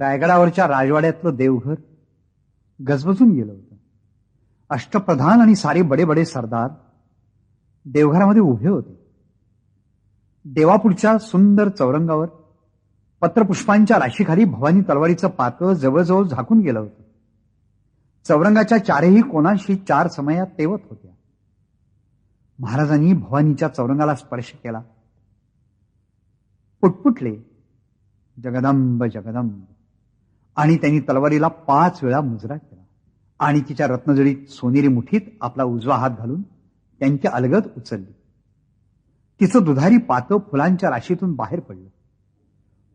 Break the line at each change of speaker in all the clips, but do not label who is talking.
रायगडावरच्या राजवाड्यातलं देवघर गजबजून गेलं होतं. अष्टप्रधान आणि सारे बडे बडे सरदार देवघरामध्ये उभे होते. देवापुढच्या सुंदर चौरंगावर पत्रपुष्पांच्या राशीखाली भवानी तलवारीचं पातळ जवळजवळ झाकून गेलं होतं. चौरंगाच्या चारही कोणाशी चार समयात तेवत होत्या. महाराजांनी भवानीच्या चौरंगाला स्पर्श केला. पुटपुटले जगदंब जगदंब. आणि त्यांनी तलवारीला पाच वेळा मुजरा केला. आणि तिच्या रत्नजडीत सोनेरी मुठीत आपला उजवा हात घालून त्यांच्या अलगद उचलली. तिचं दुधारी पातं फुलांच्या राशीतून बाहेर पडलं.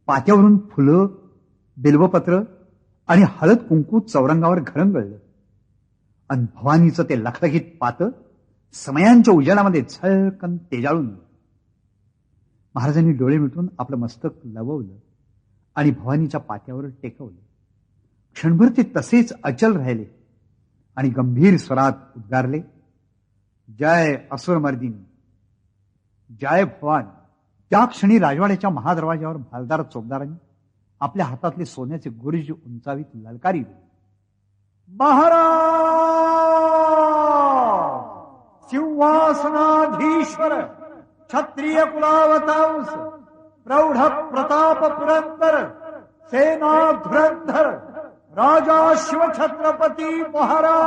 पात्यावरून फुलं बिल्वपत्र आणि हळद कुंकू चौरंगावर घरंगळलं. आणि भवानीचं ते लखलखीत पातं समयांच्या उजाडामध्ये झळकन तेजाळून महाराजांनी डोळे मिटून आपलं मस्तक लववलं. आणि भवानीच्या पात्यावर टेकवले. क्षणभर ते तसेच अचल राहिले आणि गंभीर स्वरात उद्गारले जय असुरमर्दिनी जय भवानी. त्या क्षणी राजवाड्याच्या महादरवाज्यावर भालदार चोपदारांनी आपल्या हातातले सोन्याचे गुरुजी उंचावीत ललकारी महाराज सिंहासनाधीश्वर क्षत्रिय कुलावतांस प्रौढ प्रताप पुरंदर सेना धुरंधर राजा शिवछत्रपती महाराज।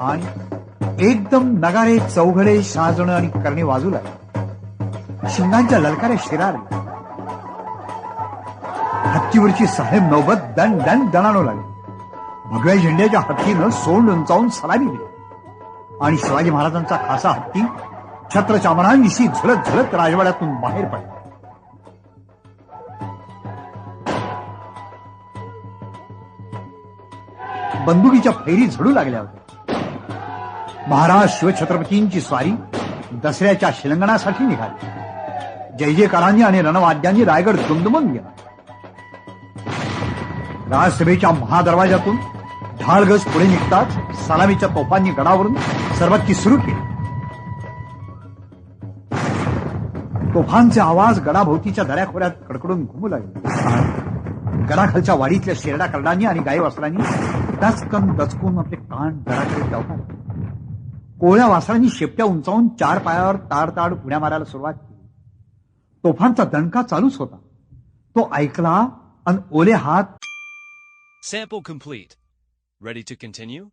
आणि एकदम नगारे चौघडे शाजण आणि करणे वाजू लागले शिंगांच्या ललकाऱ्या शिरारल्या हत्तीवरची साहेब नौबत दण दण दणाणू लागली. भगव्या झेंड्याच्या हत्तीनं सोंड उंचावून सलामी दिली. आणि शिवाजी महाराजांचा खासा हत्ती छत्र झलत झलत राजवाड्यातून बाहेर पडला. बंदुकीच्या फैरी झडू लागल्या होत्या. महाराज शिवछत्रपतींची स्वारी दसऱ्याच्या शिलंगणासाठी निघाली. जय जयकारांनी आणि रणवाद्यांनी रायगड दुमदुमून गेला. राजसभेच्या महादरवाजातून ढाळगज पुढे निघताच सलामीच्या तोफांनी गडावरून सरबत्ती सुरू केली तोफांचे आवाज गडाभोवतीच्या दऱ्याखोऱ्यात कडकडून घुमू लागले. गडाखालच्या वाडीतल्या शेरडा करडांनी आणि गाई वासरांनी दचकन दचकून आपले कान दराकडे टवकारले कोळ्या वासरांनी शेपट्या उंचावून चार पायावर ताड ताड उड्या मारायला सुरुवात केली. तोफांचा दणका चालूच होता. तो ऐकला आणि ओले हात
sample complete ready to continue